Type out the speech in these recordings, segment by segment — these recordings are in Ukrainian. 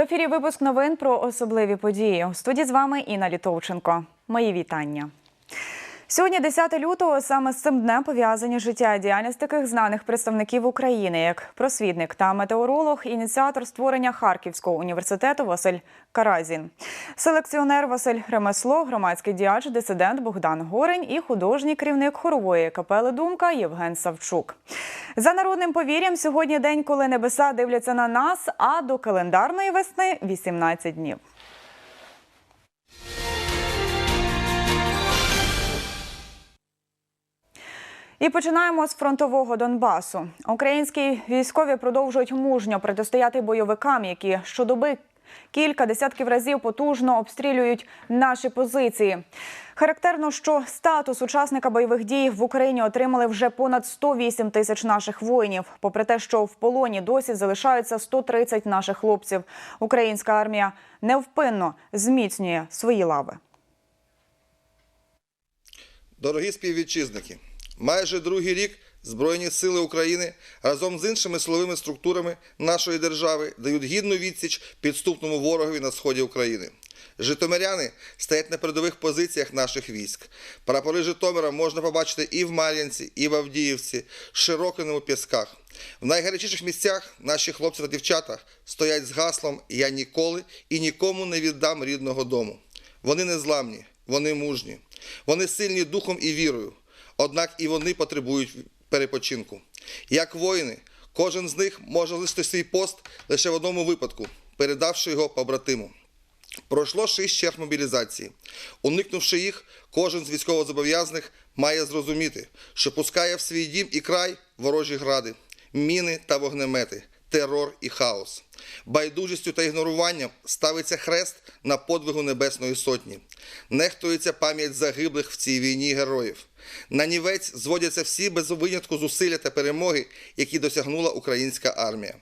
ефірі випуск новин про особливі події. У студії з вами Інна Літовченко. Мої вітання. Сьогодні, 10 лютого, саме з цим днем пов'язані життя і діяльність таких знаних представників України, як просвітник та метеоролог, ініціатор створення Харківського університету Василь Каразін, селекціонер Василь Ремесло, громадський діяч, дисидент Богдан Горень і художній керівник хорової капели Думка Євген Савчук. За народним повір'ям, сьогодні день, коли небеса дивляться на нас, а до календарної весни 18 днів. І починаємо з фронтового Донбасу. Українські військові продовжують мужньо протистояти бойовикам, які щодоби кілька десятків разів потужно обстрілюють наші позиції. Характерно, що статус учасника бойових дій в Україні отримали вже понад 108 тисяч наших воїнів. Попри те, що в полоні досі залишаються 130 наших хлопців. Українська армія невпинно зміцнює свої лави. Дорогі співвітчизники, майже другий рік Збройні сили України разом з іншими силовими структурами нашої держави дають гідну відсіч підступному ворогові на сході України. Житомиряни стоять на передових позиціях наших військ. Прапори Житомира можна побачити і в Мар'янці, і в Авдіївці, широкими у пісках. В найгарячіших місцях наші хлопці та дівчата стоять з гаслом Я ніколи і нікому не віддам рідного дому. Вони незламні, вони мужні, вони сильні духом і вірою. Однак і вони потребують перепочинку. Як воїни, кожен з них може лишити свій пост лише в одному випадку, передавши його побратиму. Пройшло шість черг мобілізації. Уникнувши їх, кожен з військовозобов'язаних має зрозуміти, що пускає в свій дім і край ворожі гради, міни та вогнемети, терор і хаос. Байдужістю та ігноруванням ставиться хрест на подвигу Небесної Сотні. Нехтується пам'ять загиблих в цій війні героїв. На нівець зводяться всі без винятку зусилля та перемоги, які досягнула українська армія.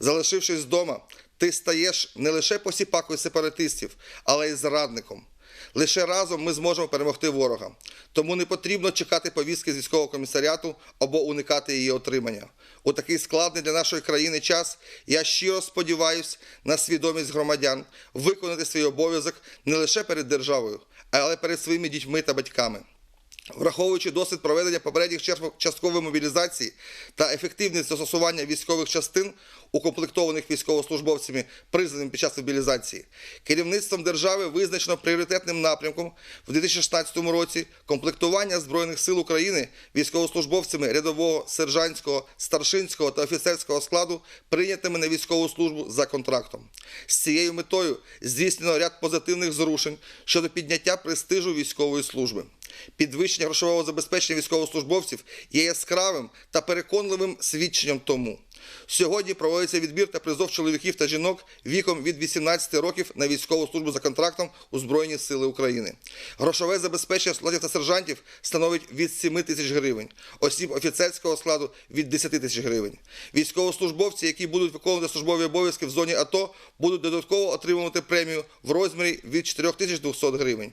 Залишившись вдома, ти стаєш не лише посіпакою сепаратистів, але й зрадником. Лише разом ми зможемо перемогти ворога. Тому не потрібно чекати повістки з військового комісаріату або уникати її отримання. У такий складний для нашої країни час я щиро сподіваюся на свідомість громадян виконати свій обов'язок не лише перед державою, але перед своїми дітьми та батьками. Враховуючи досвід проведення попередніх часткової мобілізації та ефективність застосування військових частин, укомплектованих військовослужбовцями, призваними під час мобілізації, керівництвом держави визначено пріоритетним напрямком в 2016 році комплектування Збройних сил України військовослужбовцями рядового, сержантського, старшинського та офіцерського складу, прийнятими на військову службу за контрактом. З цією метою здійснено ряд позитивних зрушень щодо підняття престижу військової служби. Підвищення грошового забезпечення військовослужбовців є яскравим та переконливим свідченням тому. Сьогодні проводиться відбір та призов чоловіків та жінок віком від 18 років на військову службу за контрактом у Збройні Сили України. Грошове забезпечення солдатів та сержантів становить від 7 тисяч гривень, осіб офіцерського складу від 10 тисяч гривень. Військовослужбовці, які будуть виконувати службові обов'язки в зоні АТО, будуть додатково отримувати премію в розмірі від 4200 гривень.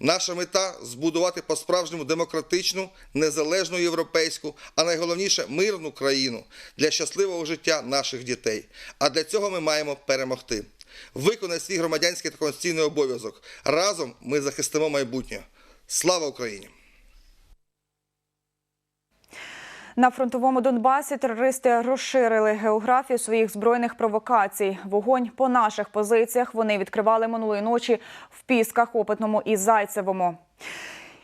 Наша мета збудувати по-справжньому демократичну, незалежну європейську, а найголовніше мирну країну для щасливого життя наших дітей. А для цього ми маємо перемогти. Виконай свій громадянський та конституційний обов'язок. Разом ми захистимо майбутнє. Слава Україні! На фронтовому Донбасі терористи розширили географію своїх збройних провокацій. Вогонь по наших позиціях вони відкривали минулої ночі в Пісках, Опитному і Зайцевому.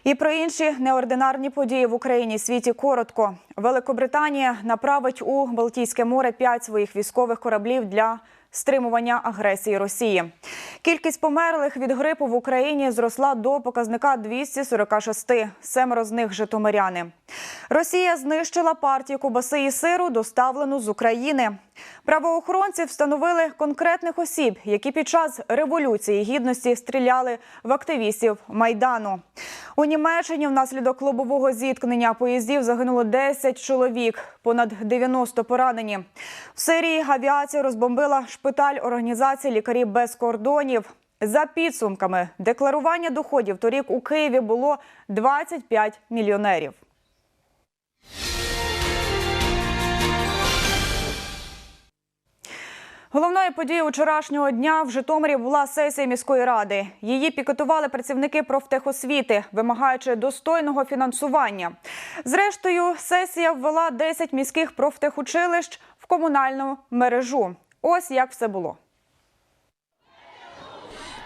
І про інші неординарні події в Україні світі коротко. Великобританія направить у Балтійське море п'ять своїх військових кораблів для стримування агресії Росії. Кількість померлих від грипу в Україні зросла до показника 246. Семеро з них житомиряни. Росія знищила партію кубаси і сиру, доставлену з України. Правоохоронці встановили конкретних осіб, які під час революції гідності стріляли в активістів майдану. У Німеччині внаслідок лобового зіткнення поїздів загинуло 10 чоловік, понад 90 поранені. В Сирії авіація розбомбила шпиталь організації Лікарі без кордонів. За підсумками декларування доходів торік у Києві було 25 мільйонерів. Головною подією вчорашнього дня в Житомирі була сесія міської ради. Її пікетували працівники профтехосвіти, вимагаючи достойного фінансування. Зрештою, сесія ввела 10 міських профтехучилищ в комунальну мережу. Ось як все було.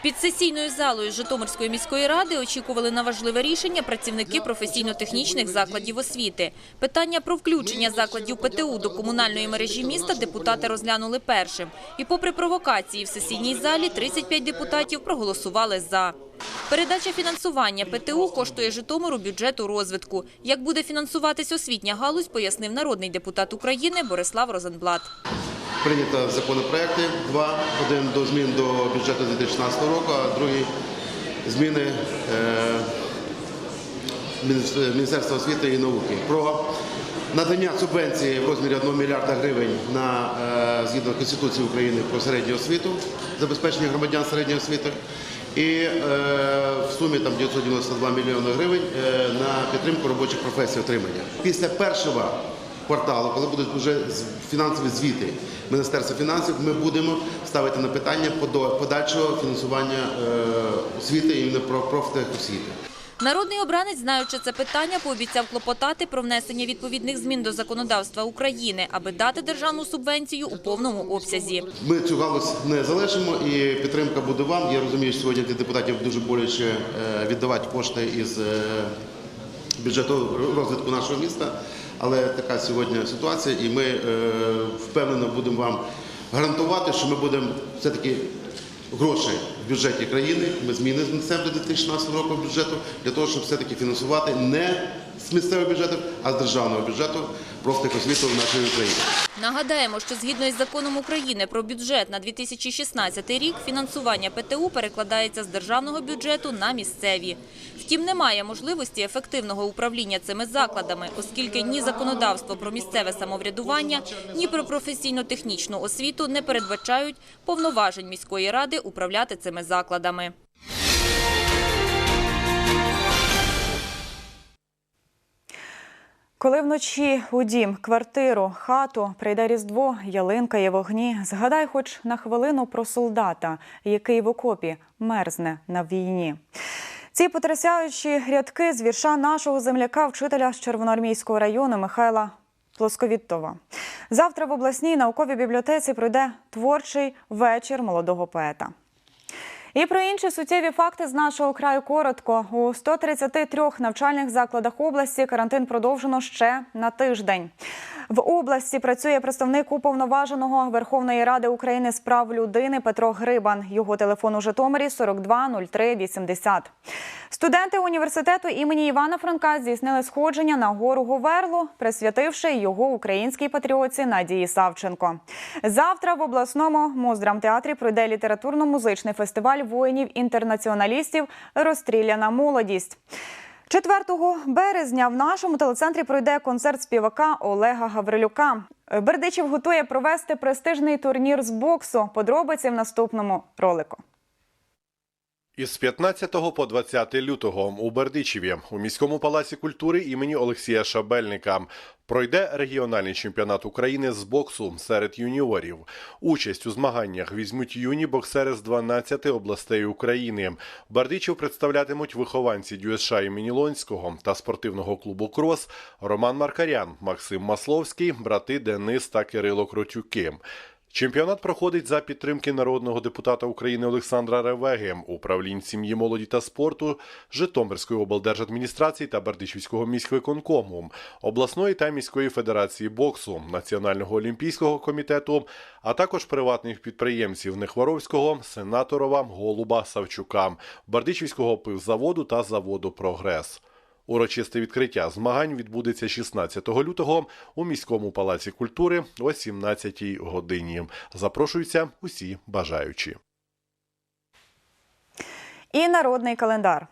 Під сесійною залою Житомирської міської ради очікували на важливе рішення працівники професійно-технічних закладів освіти. Питання про включення закладів ПТУ до комунальної мережі міста депутати розглянули першим. І попри провокації в сесійній залі, 35 депутатів проголосували «за». Передача фінансування ПТУ коштує Житомиру бюджету розвитку. Як буде фінансуватись освітня галузь, пояснив народний депутат України Борислав Розенблат. Прийнято законопроекти. Два. Один до змін до бюджету 2016 року, а другий зміни е, Міністерства освіти і науки про надання субвенції в розмірі 1 мільярда гривень на е, згідно Конституції України про середню освіту, забезпечення громадян середньої освіти. І е, в сумі там 992 мільйони гривень е, на підтримку робочих професій отримання. Після першого кварталу, коли будуть вже фінансові звіти Міністерства фінансів, ми будемо ставити на питання подальшого фінансування е, освіти і про профтехосвіти. Народний обранець, знаючи це питання, пообіцяв клопотати про внесення відповідних змін до законодавства України, аби дати державну субвенцію у повному обсязі. Ми цю галузь не залишимо і підтримка буде вам. Я розумію, що сьогодні для депутатів дуже боляче е, віддавати кошти із е, бюджету розвитку нашого міста, але така сьогодні ситуація, і ми е, впевнено будемо вам гарантувати, що ми будемо все-таки гроші в бюджеті країни. Ми зміни знесемо до 2016 року бюджету для того, щоб все-таки фінансувати не з місцевого бюджету, а з державного бюджету профтехосвіту в нашій Україні. Нагадаємо, що згідно із законом України про бюджет на 2016 рік фінансування ПТУ перекладається з державного бюджету на місцеві. Втім, немає можливості ефективного управління цими закладами, оскільки ні законодавство про місцеве самоврядування, ні про професійно-технічну освіту не передбачають повноважень міської ради управляти цими закладами. Коли вночі у дім, квартиру, хату прийде різдво, ялинка є вогні, згадай хоч на хвилину про солдата, який в окопі мерзне на війні. Ці потрясаючі рядки з вірша нашого земляка, вчителя з Червоноармійського району Михайла Плосковіттова. Завтра в обласній науковій бібліотеці пройде творчий вечір молодого поета. І про інші суттєві факти з нашого краю коротко. У 133 навчальних закладах області карантин продовжено ще на тиждень. В області працює представник уповноваженого Верховної Ради України з прав людини Петро Грибан. Його телефон у Житомирі 42 03 80. Студенти університету імені Івана Франка здійснили сходження на гору Говерлу, присвятивши його українській патріотці Надії Савченко. Завтра в обласному Моздрамтеатрі пройде літературно-музичний фестиваль воїнів-інтернаціоналістів Розстріляна молодість. 4 березня в нашому телецентрі пройде концерт співака Олега Гаврилюка. Бердичів готує провести престижний турнір з боксу. Подробиці в наступному ролику. Із 15 по 20 лютого у Бердичеві у міському палаці культури імені Олексія Шабельника пройде регіональний чемпіонат України з боксу серед юніорів. Участь у змаганнях візьмуть юні боксери з 12 областей України. Бердичів представлятимуть вихованці ДЮСШ імені Лонського та спортивного клубу Крос Роман Маркарян, Максим Масловський, брати Денис та Кирило Кротюки. Чемпіонат проходить за підтримки народного депутата України Олександра Ревеги, управлінь сім'ї, молоді та спорту Житомирської облдержадміністрації та Бердичівського міськвиконкому, обласної та міської федерації боксу, Національного олімпійського комітету, а також приватних підприємців Нехворовського, Сенаторова, Голуба, Савчука, Бердичівського пивзаводу та заводу Прогрес. Урочисте відкриття змагань відбудеться 16 лютого у міському палаці культури о 17 годині. Запрошуються усі бажаючі. І народний календар.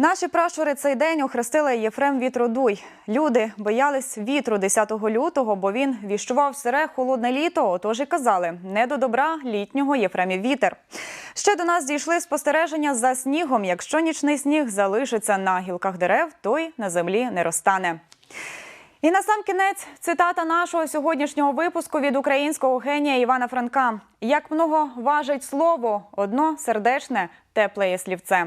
Наші пращури цей день охрестили Єфрем Вітродуй. Люди боялись вітру 10 лютого, бо він віщував сире холодне літо. Отож і казали не до добра літнього Єфремів вітер. Ще до нас дійшли спостереження за снігом. Якщо нічний сніг залишиться на гілках дерев, той на землі не розтане. І на сам кінець цитата нашого сьогоднішнього випуску від українського генія Івана Франка: як много важить слово, одно сердечне, тепле є слівце.